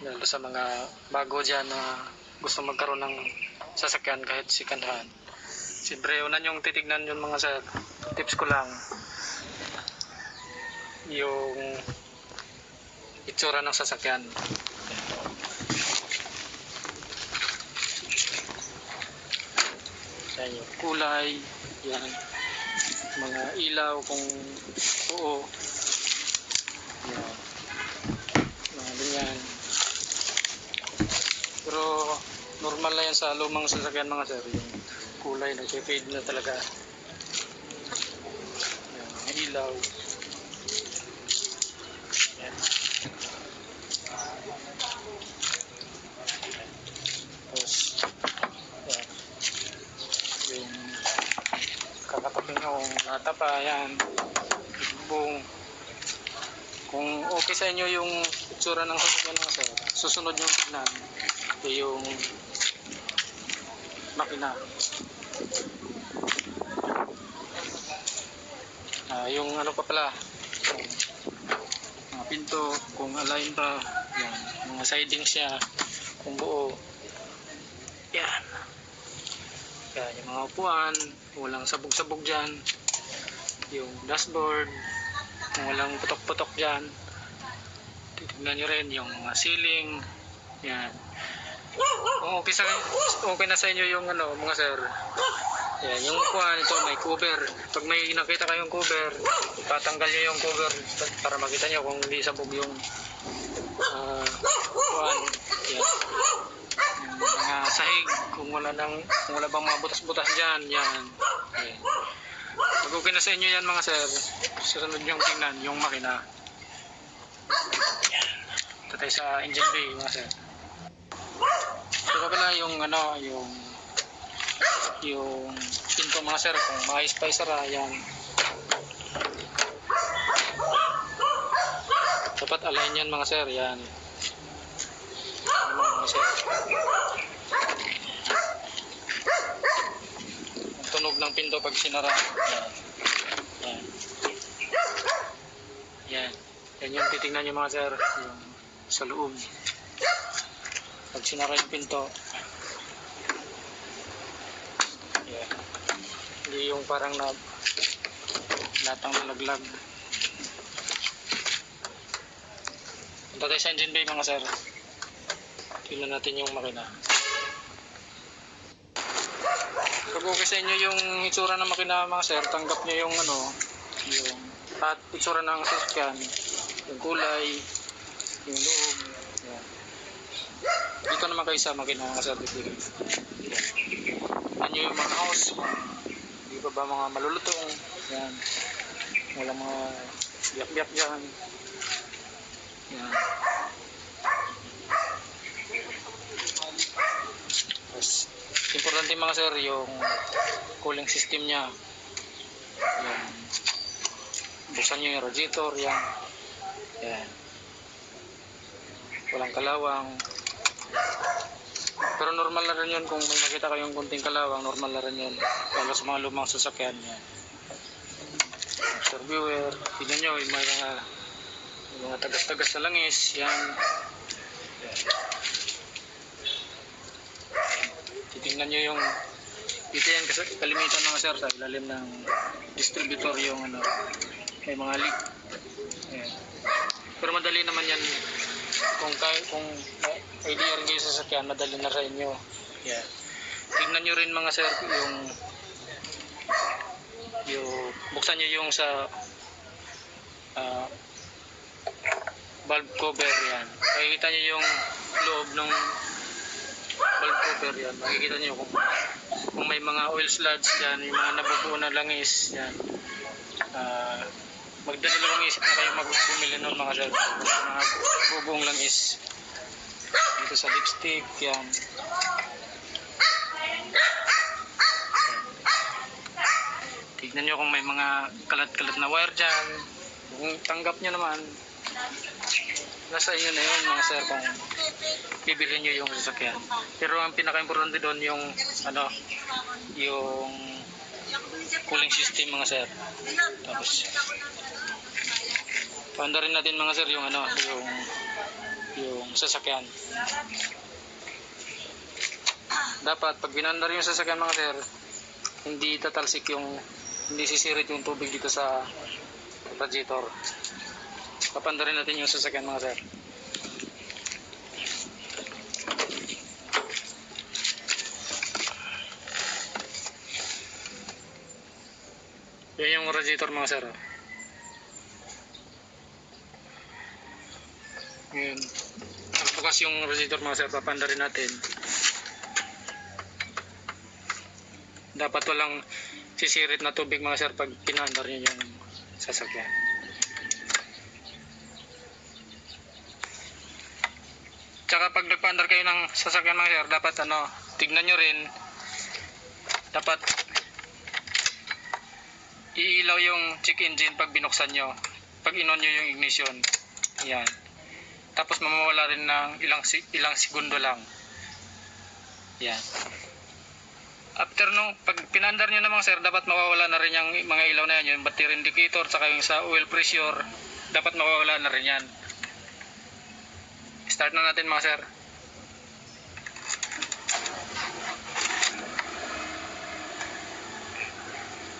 Lalo sa mga bago dyan na gusto magkaroon ng sasakyan kahit second hand. Siyempre, una yung titignan yun mga sir. Tips ko lang. Yung itsura ng sasakyan. Yan yung kulay. Yan. Mga ilaw kung oo. Yan. Mga ganyan. Pero normal na yan sa lumang sasakyan mga sir. Yung kulay nag-fade na talaga. Yan, mga ilaw. Yan. Tapos. Yung kakatapin akong natapa, yan. Bung. Kung okay sa inyo yung itsura ng sasakyan mga sir, susunod yung tignan. Ito yung makina. Ah, yung ano pa pala, mga pinto, kung align pa, yan, mga sidings niya, kung buo. Yan. Yan, yung mga upuan, walang sabog-sabog dyan. Yung dashboard, kung walang putok-putok dyan. Titignan nyo rin yung mga ceiling. Yan. Okay, sa, okay na sa inyo yung ano, mga sir. Yan, yung upuan ito may cover. Pag may nakita kayong cover, patanggal nyo yung cover para makita nyo kung hindi sabog yung ah, upuan. Yan. Yung mga sahig, kung wala nang, kung wala bang mga butas-butas dyan, yan. Yan. Pag okay na sa inyo yan mga sir, susunod yung tingnan, yung makina. Yan. Ito tayo sa engine bay mga sir. Pa pala yung ano, yung yung pinto mga sir, kung maayos pa isara, yan. Dapat align yan mga sir, yan. Mga sir. Ang tunog ng pinto pag sinara. Yan. Yan. Yan. Yan yung titingnan nyo mga sir, yung sa loob. Pag sinara yung pinto, Yeah. Hindi yung parang na latang nalaglag. Punta tayo sa engine bay mga sir. Tingnan natin yung makina. Pag okay sa inyo yung itsura ng makina mga sir, tanggap nyo yung ano, yung at itsura ng sasakyan, yung kulay, yung loob. Dito naman kayo sa makina mga sir. Yan. Yan yung mga house. Hindi pa ba mga malulutong. Yan. Walang mga biyak-biyak dyan. Yan. Tapos, importante mga sir, yung cooling system niya. Yan. Buksan nyo yung radiator. Yan. Yan. Walang kalawang. Pero normal na rin yun kung may makita kayong kunting kalawang, normal na rin yun. Lalo sa mga lumang sasakyan yan. Sir viewer, tignan nyo yung mga, yung mga tagas-tagas na langis. Yan. Titingnan nyo yung dito yan kasi kalimitan mga sir sa ilalim ng distributor yung ano may mga leak. Ayan. Pero madali naman yan kung kay kung idea rin kayo sa sasakyan, madali na sa inyo. Yeah. Tingnan nyo rin mga sir yung yung buksan nyo yung sa ah, valve cover yan. Makikita nyo yung loob ng valve cover yan. Makikita nyo kung kung may mga oil sludge yan, yung mga nabubuo na langis yan. Ah, magdadalawang isip na kayo magbumili nun mga sir. Mga bubuong langis. Dito sa lipstick, yan. Tignan nyo kung may mga kalat-kalat na wire dyan. Kung tanggap nyo naman, nasa inyo na yun mga sir kung bibili nyo yung sasakyan. Pero ang pinaka-importante doon yung ano, yung cooling system mga sir. Tapos Panda rin natin mga sir yung ano, yung yung sasakyan. Dapat pag binandar yung sasakyan mga sir, hindi tatalsik yung hindi sisirit yung tubig dito sa radiator. Papandarin natin yung sasakyan mga sir. Yan yung radiator mga sir. Ngayon, bukas yung radiator mga sir, papandarin natin. Dapat walang sisirit na tubig mga sir pag pinandar nyo yung sasakyan. Tsaka pag nagpaandar kayo ng sasakyan mga sir, dapat ano, tignan nyo rin, dapat iilaw yung check engine pag binuksan nyo. Pag inon nyo yung ignition. Yan. Tapos mamawala rin ng ilang, ilang segundo lang. Yan. After nung pag pinandar nyo naman sir, dapat mawawala na rin yung mga ilaw na yan, yung battery indicator, saka yung sa oil pressure, dapat mawawala na rin yan. Start na natin mga sir.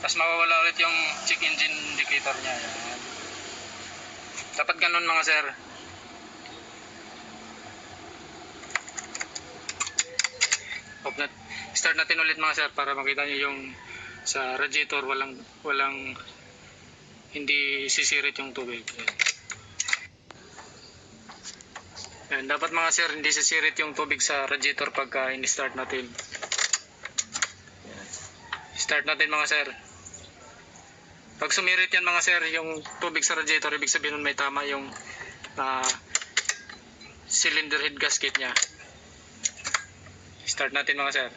Tapos mawawala ulit yung check engine indicator niya. Yan. Dapat ganun mga sir. Hope na, start natin ulit mga sir para makita niyo yung sa radiator walang walang hindi sisirit yung tubig. Yan. Yan, dapat mga sir hindi sisirit yung tubig sa radiator pagka in-start natin. Start natin mga sir. Pag sumirit yan mga sir, yung tubig sa radiator, ibig sabihin nun may tama yung ah, cylinder head gasket niya. Start natin mga sir.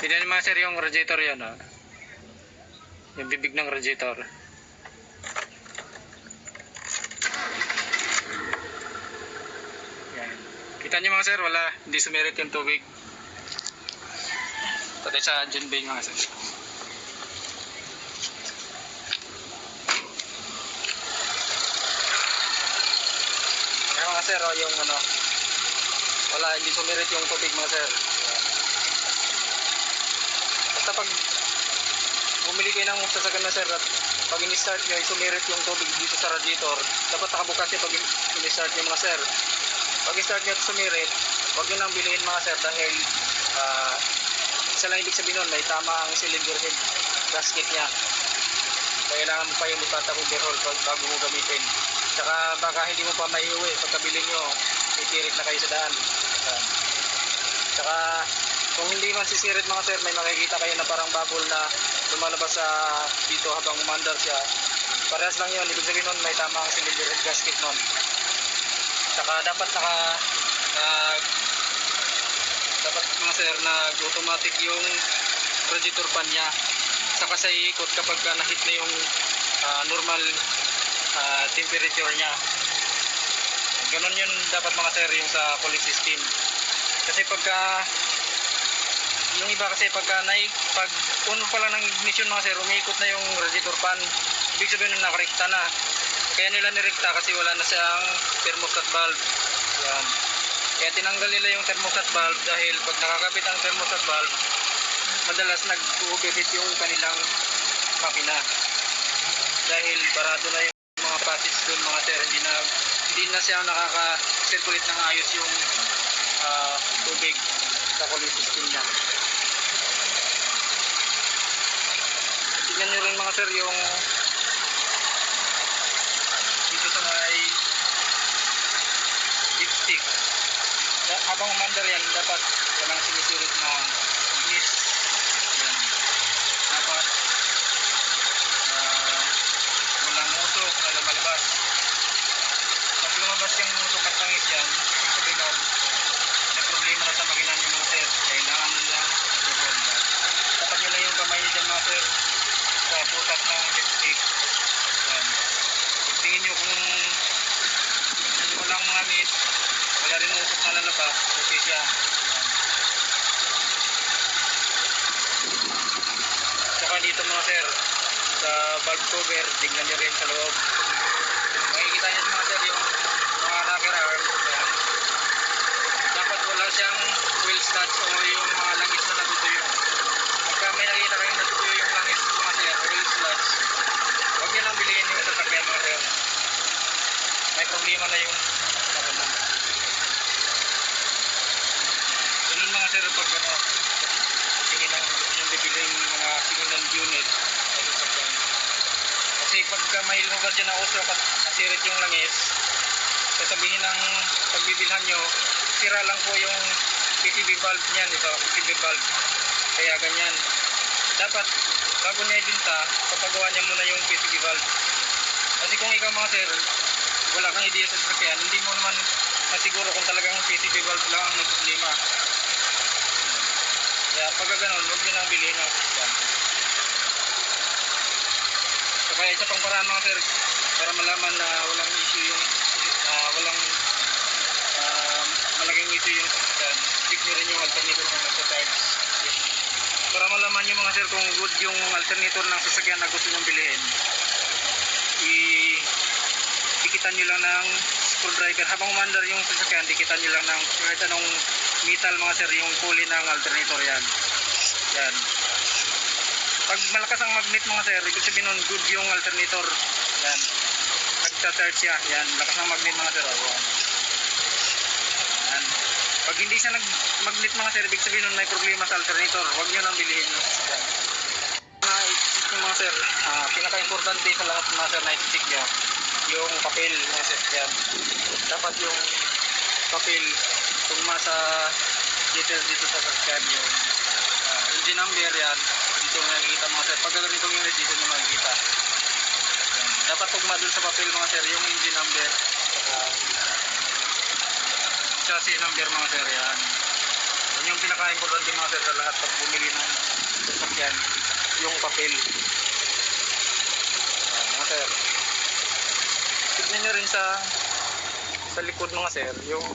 Tignan mga sir yung radiator yan ah. Yung bibig ng radiator. Yan. Kita niyo mga sir, wala, hindi sumirit yung tubig. Pati sa engine bay mga sir. Kaya mga sir, oh, yung ano, wala, hindi sumirit yung tubig mga sir. Basta pag bumili kayo ng sasakyan na sir at pag in-start nyo, sumirit yung tubig dito sa radiator, dapat nakabukas yung pag in-start nyo mga sir. Pag in-start nyo at sumirit, huwag nyo nang bilihin mga sir dahil ah, isa lang ibig sabihin nun, may tama ang cylinder head gasket niya. Kailangan mo pa yung itatang overhaul pag bago mo gamitin. Tsaka baka hindi mo pa maiuwi pagkabili nyo, titirik na kayo sa daan. Ayan. Tsaka kung hindi man sisirit mga sir, may makikita kayo na parang bubble na lumalabas sa dito habang umandar siya. Parehas lang yun, ibig sabihin nun may tama ang cylinder head gasket nun. Tsaka dapat naka nag dapat mga sir nag automatic yung radiator fan niya saka sa ikot kapag ka na-hit na yung ah, normal ah, temperature niya ganun yun dapat mga sir yung sa cooling system. Kasi pagka yung iba kasi pagka na pag on pa lang ng ignition mga sir umiikot na yung radiator fan. Ibig sabihin na nakarekta na. Kaya nila nirekta kasi wala na siyang thermostat valve yan. Kaya tinanggal nila yung thermostat valve dahil pag nakakabit ang thermostat valve madalas nag-overheat yung kanilang makina. Dahil barado na yung mga passage doon mga sir hindi na hindi na siya nakaka-circulate ng ayos yung ah, tubig sa cooling system niya. Tingnan nyo rin mga sir yung dito sa may dipstick habang umandar yan dapat walang sinisirit na ignis yan dapat ah, walang usok na lumalabas pag lumabas yung usok at tangis yan ibig sabihin may problema na sa makina nyo mga sir. Kailangan nila i-hold tapat nyo lang yung kamay nyo dyan mga sir sa putas ng dipstick yan. Tingin nyo kung kung walang mangis wala rin usok na lalabas okay siya. Yan. Saka dito mga sir, sa valve cover, tignan nyo rin sa loob. Makikita nyo mga sir yung mga rocker arm, sludge o yung mga langis na natutuyo. Pagka may nakita kayong natutuyo yung langis mga sir, oil sludge, huwag nyo lang bilhin yung sasakyan mga sir. May problema na yung mo. Ganun mga sir pag ano, tingin ng yung bibili yung mga singinan unit ay sasakyan. Kasi pagka may lumabas dyan na usok at asirit yung langis, sasabihin ng pagbibilhan nyo, sira lang po yung PCB valve niyan, ito, PCB valve. Kaya ganyan. Dapat, bago niya ibinta, papagawa niya muna yung PCB valve. Kasi kung ikaw mga sir, wala kang idea sa sasakyan, hindi mo naman masiguro kung talagang PCB valve lang ang may problema. Kaya pagka ganun, huwag nyo nang bilhin ng sasakyan. So, kaya isa pang paraan mga sir, para malaman na walang issue yung, malaking issue yung sasakyan, check nyo rin yung alternator ng nagsa-charge. Para malaman nyo mga sir kung good yung alternator ng sasakyan na gusto nyong bilhin, i dikitan nyo lang ng screwdriver. Habang umandar yung sasakyan, dikitan nyo lang ng kahit anong metal mga sir, yung pulley ng alternator yan. Yan. Pag malakas ang magnet mga sir, ibig sabihin nun good yung alternator. Yan. Nagsa-charge siya. Yan. Lakas ng magnet mga sir. oh. Yan. Pag hindi siya nag-magnet mga sir, ibig sabihin nun may problema sa alternator. Huwag nyo nang bilhin. Mga i-check nyo mga sir, ah, pinaka-importante sa lahat mga sir na i-check nyo, yung papel mga sir. Yan. Dapat yung papel, tugma sa details dito sa sasakyan yung ah, engine number yan, dito makikita mga sir. Pag ganitong unit dito nyo makikita. Dapat tugma dun sa papel mga sir, yung engine number. Saka chassis number mga sir yan. Yan yung pinaka-importante mga sir sa lahat pag bumili ng sasakyan, yung papel. Yan, mga sir. Tignan nyo rin sa sa likod mga sir, yung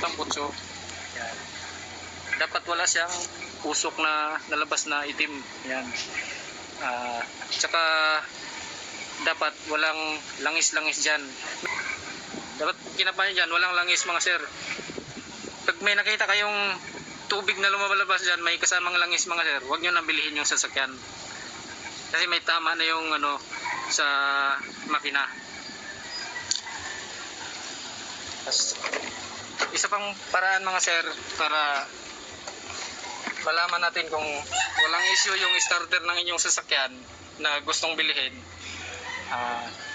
tambutso. Yan. Dapat wala siyang usok na nalabas na itim. Yan. Ah, tsaka dapat walang langis-langis dyan. Dapat kinapahan dyan, walang langis mga sir. Pag may nakita kayong tubig na lumalabas dyan, may kasamang langis mga sir, huwag nyo nang bilhin yung sasakyan. Kasi may tama na yung ano sa makina. Isa pang paraan mga sir para malaman natin kung walang issue yung starter ng inyong sasakyan na gustong bilhin. Ah, i-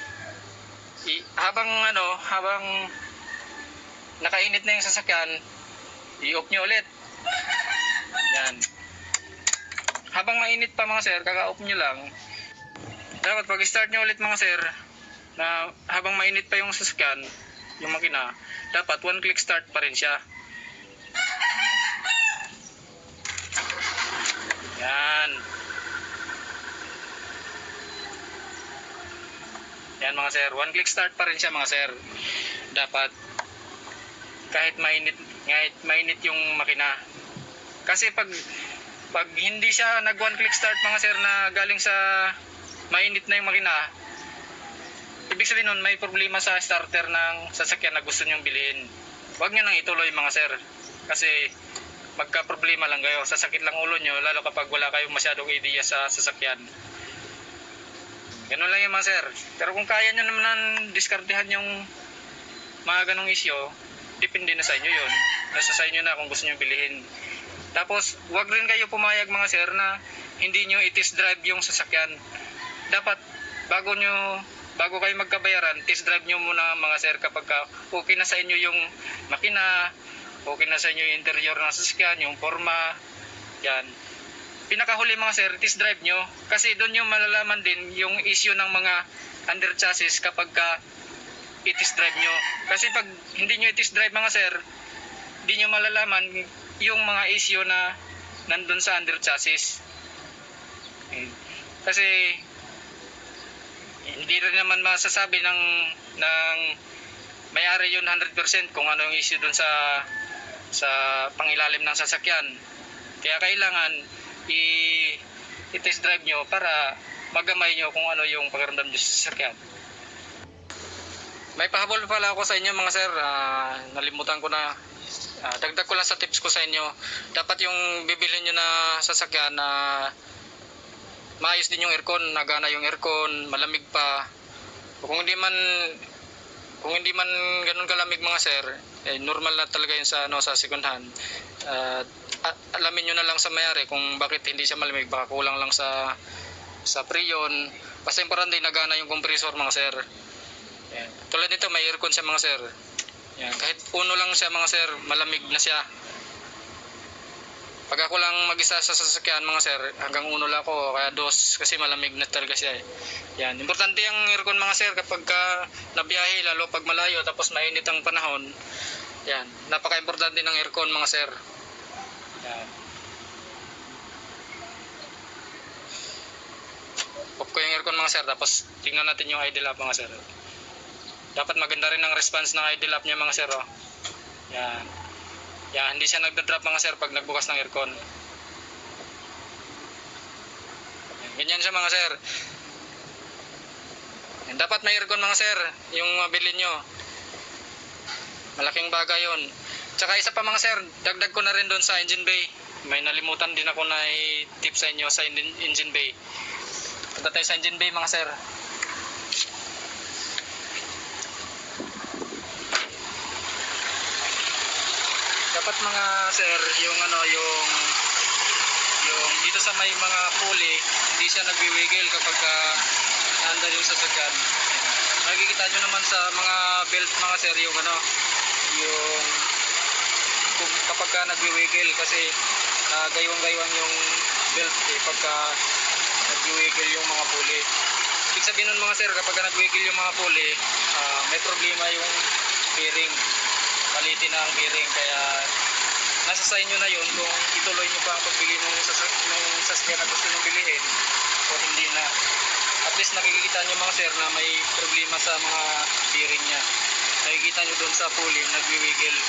habang ano, habang nakainit na yung sasakyan, i-off nyo ulit. Yan. Habang mainit pa mga sir, kaka-off nyo lang. Dapat pag start nyo ulit mga sir, na habang mainit pa yung sasakyan, yung makina, dapat one click start pa rin siya. Yan. Yan mga sir, one click start pa rin siya mga sir. Dapat kahit mainit, kahit mainit yung makina. Kasi pag pag hindi siya nag one click start mga sir na galing sa mainit na yung makina, ibig sabihin nun may problema sa starter ng sasakyan na gusto nyong bilhin. Huwag nyo nang ituloy mga sir. Kasi magka problema lang kayo. Sasakit lang ulo nyo lalo kapag wala kayong masyadong idea sa sasakyan. Ganun lang yung mga sir. Pero kung kaya nyo naman diskartehan yung mga ganong isyo, depende na sa inyo yun. Nasa sa inyo na kung gusto nyo bilhin. Tapos, wag rin kayo pumayag mga sir na hindi nyo i-test drive yung sasakyan. Dapat, bago nyo bago kayo magkabayaran, test drive nyo muna mga sir kapag ka okay na sa inyo yung makina, okay na sa inyo yung interior ng sasakyan, yung forma, yan. Pinakahuli mga sir, test drive nyo kasi doon yung malalaman din yung issue ng mga under chassis kapag ka i-test drive nyo. Kasi pag hindi nyo i-test drive mga sir, hindi nyo malalaman yung mga issue na nandun sa under chassis. Kasi hindi rin naman masasabi ng ng may-ari yun 100% kung ano yung issue dun sa sa pangilalim ng sasakyan. Kaya kailangan i i-test drive nyo para magamay nyo kung ano yung pakiramdam nyo sa sasakyan. May pahabol pala ako sa inyo mga sir. Ah, nalimutan ko na Ah, dagdag ko lang sa tips ko sa inyo, dapat yung bibili nyo na sasakyan na maayos din yung aircon, nagana yung aircon, malamig pa. Kung hindi man kung hindi man ganun kalamig mga sir, eh, normal na talaga yun sa ano sa second hand. Ah, alamin nyo na lang sa mayari kung bakit hindi siya malamig, baka kulang lang sa sa preyon. Basta importante nagana yung compressor mga sir. Yan. Tulad nito may aircon siya mga sir. Yan. Kahit uno lang siya mga sir, malamig na siya. Pag ako lang mag-isa sa sasakyan mga sir, hanggang uno lang ako, kaya dos kasi malamig na talaga siya eh. Yan, importante ang aircon mga sir kapag ka nabiyahe, lalo pag malayo tapos mainit ang panahon. Yan, napaka-importante ng aircon mga sir. Yan. Off ko yung aircon mga sir, tapos tingnan natin yung idle up mga sir. Dapat maganda rin ang response ng idle up niya mga sir. Oh. Yan. Yan, hindi siya nagda-drop mga sir pag nagbukas ng aircon. Yan, Ganyan siya mga sir. Yan, dapat may aircon mga sir, yung mabili nyo. Malaking bagay yon. Tsaka isa pa mga sir, dagdag ko na rin doon sa engine bay. May nalimutan din ako na i-tip sa inyo sa engine bay. Punta tayo sa engine bay mga sir. Dapat mga sir, yung ano, yung yung dito sa may mga pulley, hindi siya nagwiwiggle kapag uh, naandar yung sasakyan. Nakikita nyo naman sa mga belt mga sir, yung ano, yung kapag ka nagwiwiggle kasi nagaywang-gaywang yung belt eh, pagka nagwiwiggle yung mga pulley. Ibig sabihin nun mga sir, kapag ka nagwiggle yung mga pulley, ah, may problema yung bearing. Malitin na ang bearing, kaya nasa sa inyo na yun kung ituloy nyo pa ang pagbili ng, sas ng sasakyan na gusto nyo bilihin o hindi na. At least nakikita nyo mga sir na may problema sa mga bearing niya. Nakikita nyo doon sa pulley, nagwiwiggle.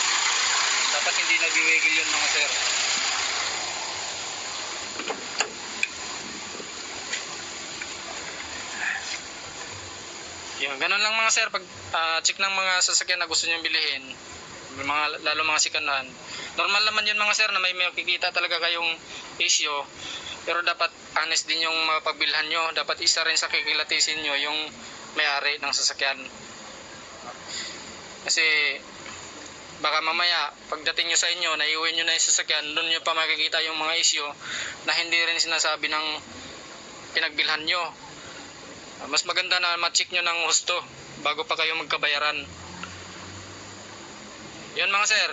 Dapat hindi nagwiwiggle yun mga sir. Yun, ganun lang mga sir, pag ah, check ng mga sasakyan na gusto nyo bilhin, mga, lalo mga sikanan. Normal naman yun mga sir na may makikita talaga kayong issue, pero dapat honest din yung mapagbilhan nyo. Dapat isa rin sa kikilatisin nyo yung may-ari ng sasakyan. Kasi baka mamaya pagdating nyo sa inyo, naiuwi nyo na yung sasakyan, doon nyo pa makikita yung mga issue na hindi rin sinasabi ng pinagbilhan nyo. Ah, Mas maganda na ma-check nyo ng husto bago pa kayo magkabayaran. Yun mga sir.